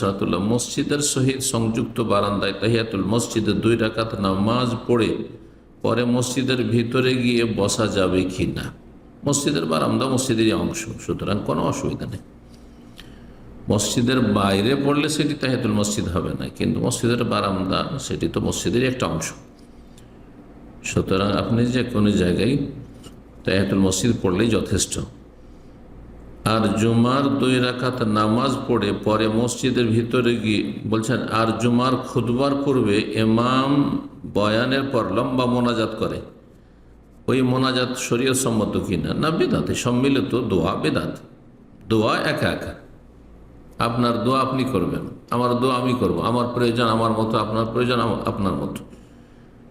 সালাতুল্লাহ। মসজিদের সহিত সংযুক্ত বারান্দায় তাহিয়াতুল মসজিদে দুই রাকাত নামাজ পড়ে, পরে মসজিদের ভিতরে গিয়ে বসা যাবে কি না মসজিদের বারান্দা মসজিদেরই অংশ, সুতরাং কোনো অসুবিধা নেই। মসজিদের বাইরে পড়লে সেটি তাহিয়াতুল মসজিদ হবে না, কিন্তু মসজিদের বারান্দা সেটি তো মসজিদেরই একটা অংশ। সুতরাং আপনি যে কোনো জায়গায় তাহিয়াতুল মসজিদ পড়লেই যথেষ্ট। আর জুমার দুই রাকাত নামাজ পড়ে পরে মসজিদের ভিতরে গিয়ে বলছেন, আর জুমার খুদবার পূর্বে এমাম বয়ানের পর লম্বা মোনাজাত করে। ওই মোনাজাত শরীয় সম্মত কিনা? না, বেদাতে সম্মিলিত দোয়া, বেদাত। দোয়া একা একা। আপনার দোয়া আপনি করবেন, আমার দোয়া আমি করব, আমার প্রয়োজন আমার মতো, আপনার প্রয়োজন আপনার মতো।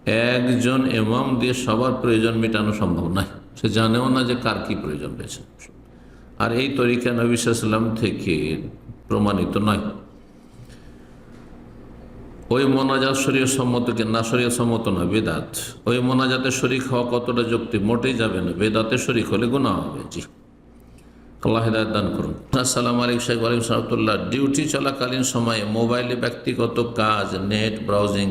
একজন এমাম দিয়ে সবার প্রয়োজন মেটানো সম্ভব নয়। সে জানেও না যে কার কি প্রয়োজন রয়েছে। আর এই তরিকা নবী সাল্লাম থেকে প্রমাণিত নয়। ওই মোনাজাত শরীয় সম্মত না শরীয় সম্মত না বেদাত। ওই মোনাজাতে শরিক হওয়া কতটা যুক্তি? মোটেই যাবে না। বেদাতে শরিক হলে গুণা হবে। জি। আল্লাহ হেদায়ত দান করুন। আসসালামু আলাইকুম শেখ আলিম সাহতুল্লাহ ডিউটি চলাকালীন সময়ে মোবাইলে ব্যক্তিগত কাজ, নেট, ব্রাউজিং,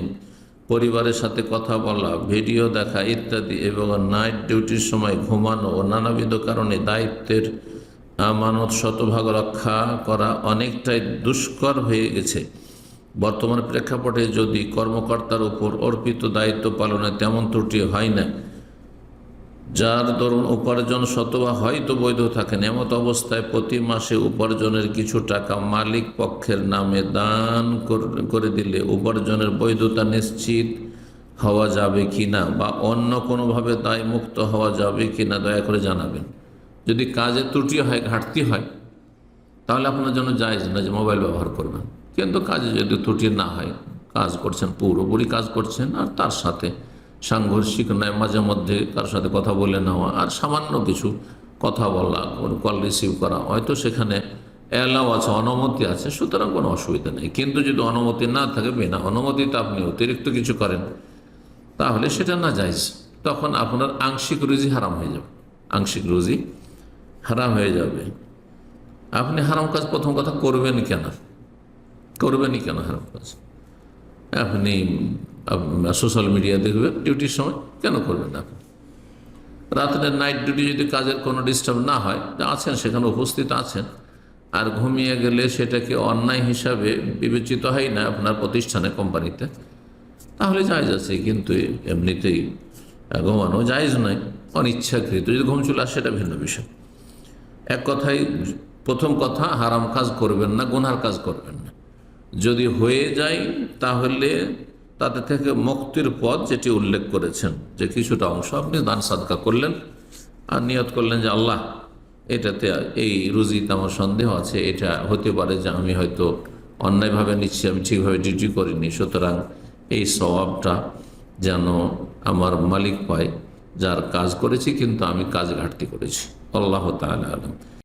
পরিবারের সাথে কথা বলা, ভিডিও দেখা ইত্যাদি এবং নাইট ডিউটির সময় ঘুমানো ও নানাবিধ কারণে দায়িত্বের আমানত শতভাগ রক্ষা করা অনেকটাই দুষ্কর হয়ে গেছে। বর্তমান প্রেক্ষাপটে যদি কর্মকর্তার উপর অর্পিত দায়িত্ব পালনে তেমন ত্রুটি হয় না, যার দরুন উপার্জন শতবা হয়তো বৈধ থাকেন এমত অবস্থায় প্রতি মাসে উপার্জনের কিছু টাকা মালিক পক্ষের নামে দান করে দিলে উপার্জনের বৈধতা নিশ্চিত হওয়া যাবে কি না বা অন্য কোনোভাবে দায় মুক্ত হওয়া যাবে কি না দয়া করে জানাবেন। যদি কাজে ত্রুটি হয়, ঘাটতি হয়, তাহলে আপনার জন্য জায়জ না যে মোবাইল ব্যবহার করবেন। কিন্তু কাজে যদি ত্রুটি না হয়, কাজ করছেন, পুরোপুরি কাজ করছেন, আর তার সাথে সাংঘর্ষিক নয়, মাঝে মধ্যে কার সাথে কথা বলে নেওয়া, আর সামান্য কিছু কথা বলা কল রিসিভ করা, হয়তো সেখানে অ্যালাও আছে, অনুমতি আছে, সুতরাং কোনো অসুবিধা নেই। কিন্তু যদি অনুমতি না থাকে, বিনা অনুমতিতে আপনি অতিরিক্ত কিছু করেন, তাহলে সেটা না যাইজ তখন আপনার আংশিক রুজি হারাম হয়ে যাবে। আংশিক রুজি হারাম হয়ে যাবে। আপনি হারাম কাজ প্রথম কথা করবেন কেন? করবেনই কেন হারাম কাজ? আপনি সোশ্যাল মিডিয়া দেখবেন ডিউটির সময় কেন করবেন আপনি? রাত্রে নাইট ডিউটি যদি কাজের কোনো ডিস্টার্ব না হয় আছেন, সেখানে উপস্থিত আছেন। আর ঘুমিয়ে গেলে সেটাকে অন্যায় হিসাবে বিবেচিত হয় না আপনার প্রতিষ্ঠানে, কোম্পানিতে। তাহলে জায়জ আছে, কিন্তু এমনিতেই ঘুমানো জায়জ নয়, অনিচ্ছাকৃত। যদি ঘুম চলে আসে, সেটা ভিন্ন বিষয়। এক কথায় প্রথম কথা, হারাম কাজ করবেন না গুনহার কাজ করবেন না। যদি হয়ে যায়, তাহলে তাতে থেকে মুক্তির পথ যেটি উল্লেখ করেছেন, যে কিছুটা অংশ আপনি দান সাদকা করলেন আর নিয়ত করলেন যে, আল্লাহ, এটাতে এই রুজিতে আমার সন্দেহ আছে, এটা হতে পারে যে আমি হয়তো অন্যায়ভাবে নিচ্ছি, আমি ঠিকভাবে ডিউটি করিনি, সুতরাং এই স্বভাবটা যেন আমার মালিক পায়। যার কাজ করেছি কিন্তু আমি কাজ ঘাটতি করেছি। আল্লাহ তাহলে আলম।